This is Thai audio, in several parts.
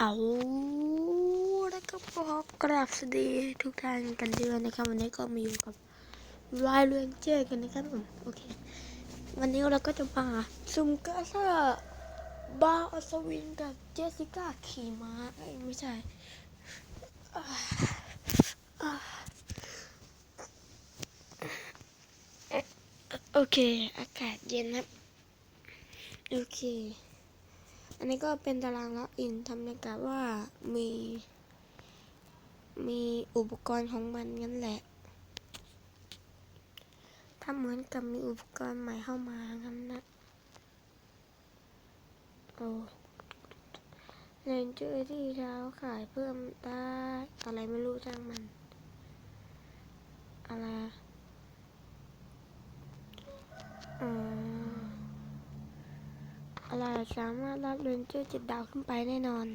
เอาแล้วก็ขอกราบสวัสดีทุกท่านกันด้วยนะครับวันนี้ก็มาอยู่กับวายเรือนเจกันนะครับผมโอเค วันนี้เราก็จะมาซุ่มกาซาบาอัศวินกับเจสสิก้าขี่ม้าไม่ใช่โอเค อากาศเย็นครับ โอเค อันนี้ก็เป็นตารางล็อกอินทำในกับว่ามี มีอุปกรณ์ของมันงั้นแหละถ้าเหมือนกับมีอุปกรณ์ใหม่เข้ามางั้นนะโอ้เลนเจอร์ที่เท้าขายเพิ่มได้ อะไรไม่รู้ช่างมัน อะไรอ่า อะไร สามารถรับเรนเจอร์เจ็ดดาวขึ้นไปแน่นอน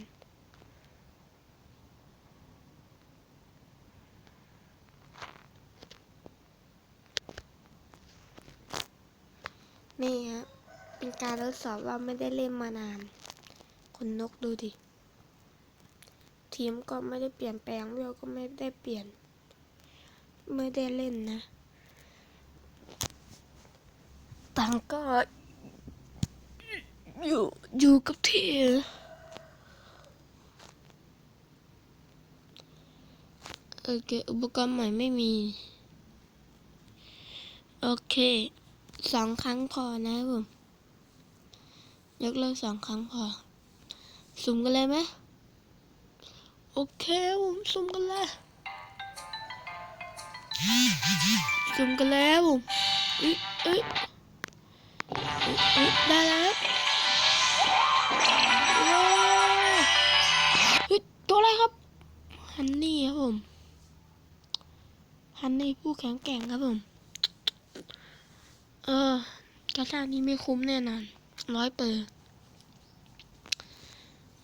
นี่ฮะ เป็นการทดสอบว่าไม่ได้เล่นมานาน คุณนกดูดิ ทีมก็ไม่ได้เปลี่ยนแปลงเวลก็ไม่ได้เปลี่ยน ไม่ได้เล่นนะต่างก็ อยู่อยู่กับที่โอเคอุปกรณ์ใหม่ไม่มี โอเคสองครั้งพอนะผมยกเลิกสองครั้งพอ สุ่มกันเลยไหมโอเคผมสุ่มกันเลยสุ่มกันแล้วผมเอ้ยเอ้ยอุ้ยได้แล้ว ตัวอะไรครับฮันนี่ครับผมฮันนี่ผู้แข็งแกร่งครับผม เออกระชากนี้ไม่คุ้มแน่นอนร้อยเปอร์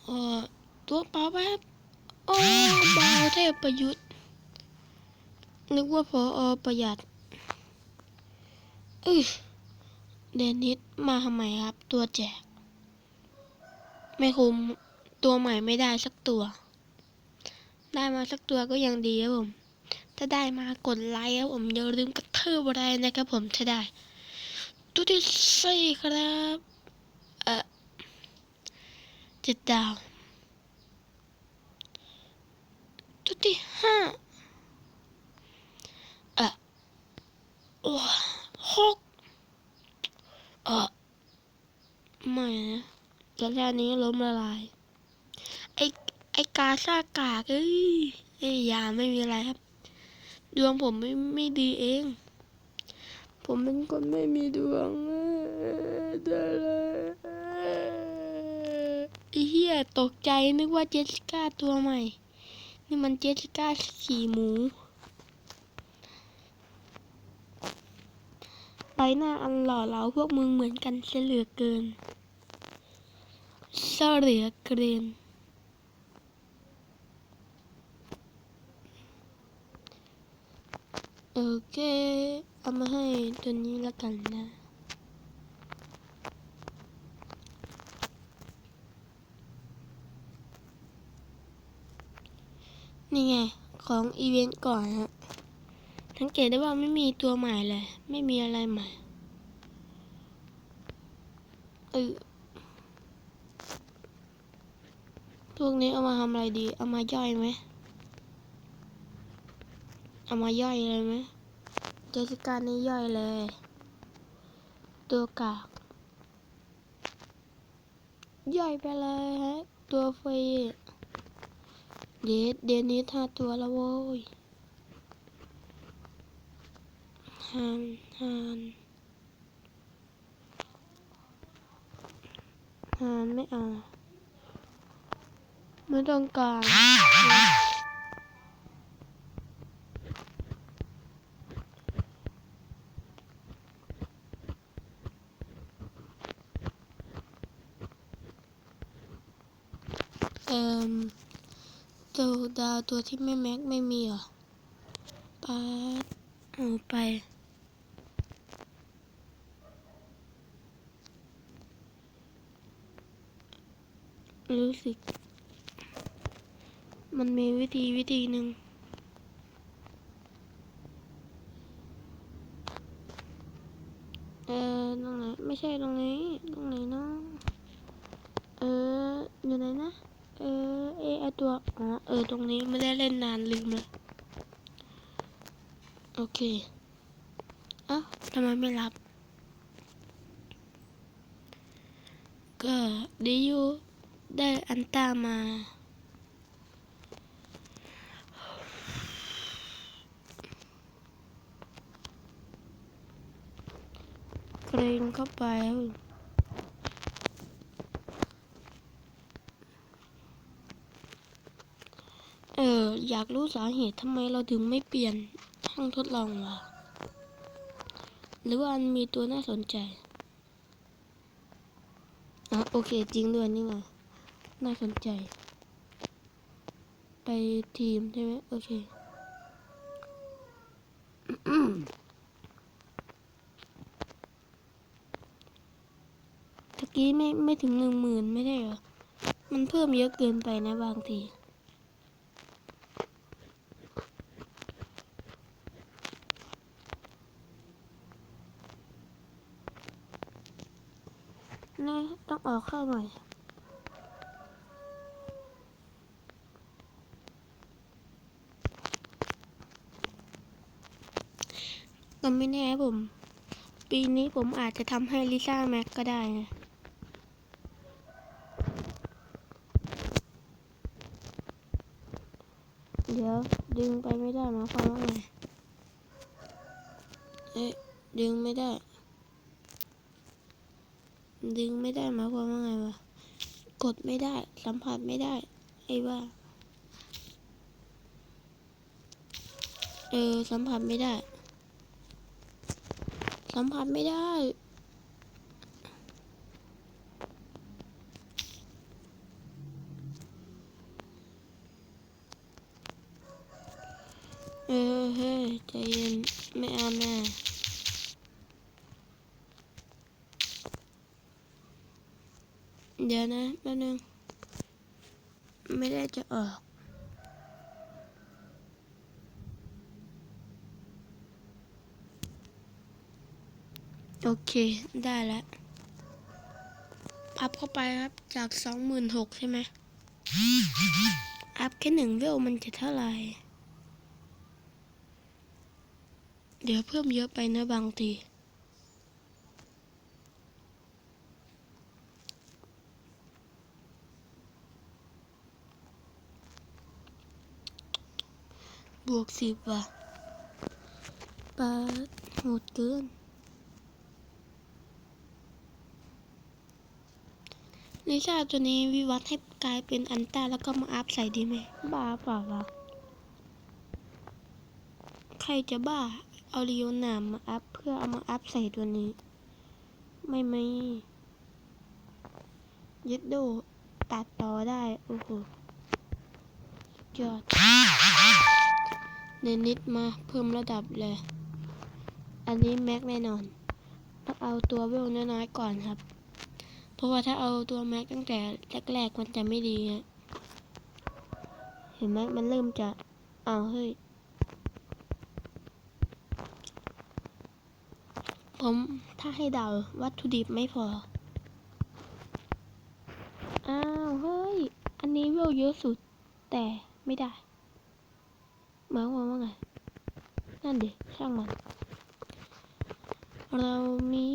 เออตัวเปล่าไปครับโอ้บาวเทพประยุทธ์ นึกว่าพออประหยัดเอ้ยเดนิสมาทำไมครับ ตัวแจก ไม่คุ้มตัวใหม่ไม่ได้สักตัว ได้มาสักตัวก็ยังดีครับผม ถ้าได้มากดไลค์ครับผมอย่าลืมกระเทืบอะไรนะครับผมถ้าได้ ตัวที่สี่ครับเออเจ็ดดาว ตัวที่ห้าเออโอ้หกเออไม่นะกระแค่นี้ล้มละลาย ไอกาซากากเอ้ยเอ้ยาไม่มีอะไรครับ ดวงผมไม่ไม่ดีเอง ผมเป็นคนไม่มีดวงออเด้อเลยไอเหี้ยตกใจนึกว่าเจสสิก้าตัวใหม่ นี่มันเจสสิก้าขี่หมู ใบหน้าอันหล่อเหลาพวกมึงเหมือนกันเสลือเกินเสลือเกิน โอเค เอามาให้ตัวนี้ละกันนะ นี่ไง ของอีเวนต์ก่อนฮะสังเกตได้ว่าไม่มีตัวใหม่เลย ไม่มีอะไรใหม่เออพวกนี้เอามาทำอะไรดี เอามาย่อยไหม เอามาย่อยเลยไหมเจสสิก้านี่ย่อยเลย ตัวกาก ย่อยไปเลยฮะ ตัวฟรีเดดเดนนี้ห้าตัวแล้วโว้ยฮันฮันฮันไม่เอาไม่ต้องการ เอ่มตัว ดาวตัวที่ไม่แม็กไม่มีเหรอปาดเอาไปรู้สึก มันมีวิธีวิธีหนึ่งเออตรงไหน ไม่ใช่ตรงนี้ ตรงไหนเนาะเออ อยู่ไหนนะ ออเอไอตัวอ๋อเออตรงนี้ไม่ได้เล่นนานลืมเลย โอเคเอ้าทำไมไม่รับ ก็ดีอยู่ได้อันต้ามา เกรงเข้าไปครับ เอออยากรู้สาเหตุทำไมเราถึงไม่เปลี่ยนห้องทดลองวะหรือว่ามันมีตัวน่าสนใจอะโอเคจริงด้วยนี่ไงน่าสนใจ ไปทีมใช่ไหมโอเคตะกี้ไม่ไม่ถึงหนึ่งหมื่นไม่ได้เหรอ มันเพิ่มเยอะเกินไปนะบางที นี่ ต้องออกเข้าหน่อยก็ไม่แน่ผม ปีนี้ผมอาจจะทำให้ลิซ่าแม็กก็ได้นะเดี๋ยวดึงไปไม่ได้มายความว่าไงเอ๊ะดึงไม่ได้ ดึงไม่ได้หมายความว่าไงวะ กดไม่ได้ สัมผัสไม่ได้ ไอ้ว่า เออ สัมผัสไม่ได้ สัมผัสไม่ได้เออเฮ้ยใจเย็นไม่เอาแน่ เดี๋ยวนะแป๊บนึง ไม่ได้จะออกโอเค ได้แล้ว พับเข้าไปครับ จากสองหมื่นหกใช่ไหม อัพแค่หนึ่งเวลมันจะเท่าไหร่ เดี๋ยวเพิ่มเยอะไปนะบางที บวกสิบว่ะปาดโหดเกินลิซ่าตัวนี้วิวัฒน์ให้กลายเป็นอันต้าแล้วก็มาอัพใส่ดีไหม บ้าเปล่าวะใครจะบ้า เอาลีโอนามมาอัพเพื่อเอามาอัพใส่ตัวนี้ ไม่ไม่ยึดโดตัดต่อได้ โอ้โหยอด เนนิดมาเพิ่มระดับเลย อันนี้แม็กแน่นอน ต้องเอาตัวเวลน้อยๆก่อนครับ เพราะว่าถ้าเอาตัวแม็กตั้งแต่แรกๆมันจะไม่ดีฮะเห็นไหมมันเริ่มจะเอาวเฮ้ย ผมถ้าให้เดาวัตถุดิบไม่พอ อ้าว เฮ้ย อันนี้เวลเยอะสุด แต่ไม่ได้ หมายความว่าไง นั่นดิช่างมัน เรามี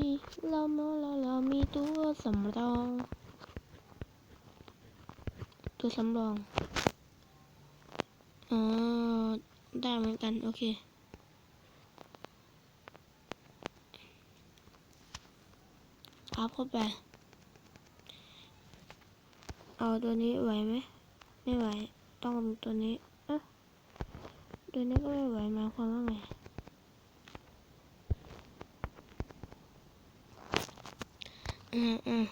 เราเราเราเรามีตัวสำรอง ตัวสำรองอ๋อได้เหมือนกัน โอเคอัพเข้าไป เอาตัวนี้ไหวไหม ไม่ไหว ต้องตัวนี้ เอ๊ะตัวนี้ก็ไม่ไหวหมายความว่าไงอืมอืม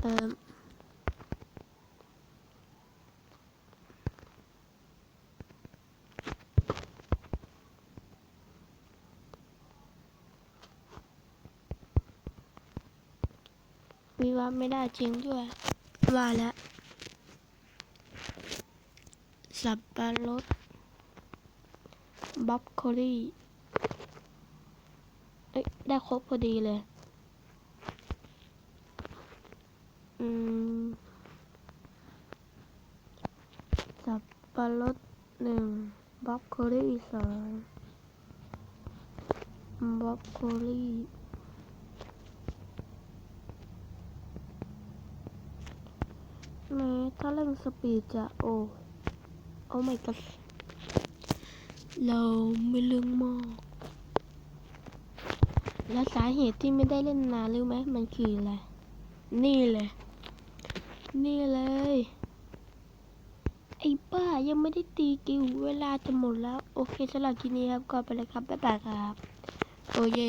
เอ่อ วิวัฒไม่ได้จริงด้วย ว่าแล้วสับปะรดบ๊อบโคลี่เอ้ยได้ครบพอดีเลย อืม สับปะรดหนึ่งบ๊อบโคลี่สองบ๊อบโคลี่ม้ ถ้าเร่งสปีดจะโอ้โอ้ไม่ก็เราไม่เรื่องมากแล้วสาเหตุที่ไม่ได้เล่นนานรู้ไหมมันคืออะไร นี่เลย นี่เลย ไอ้บ้ายังไม่ได้ตีกิวเวลาจะหมดแล้ว โอเคสำหรับทีนี้ครับก็ไปเลยครับ บ๊ายบายครับ โอเย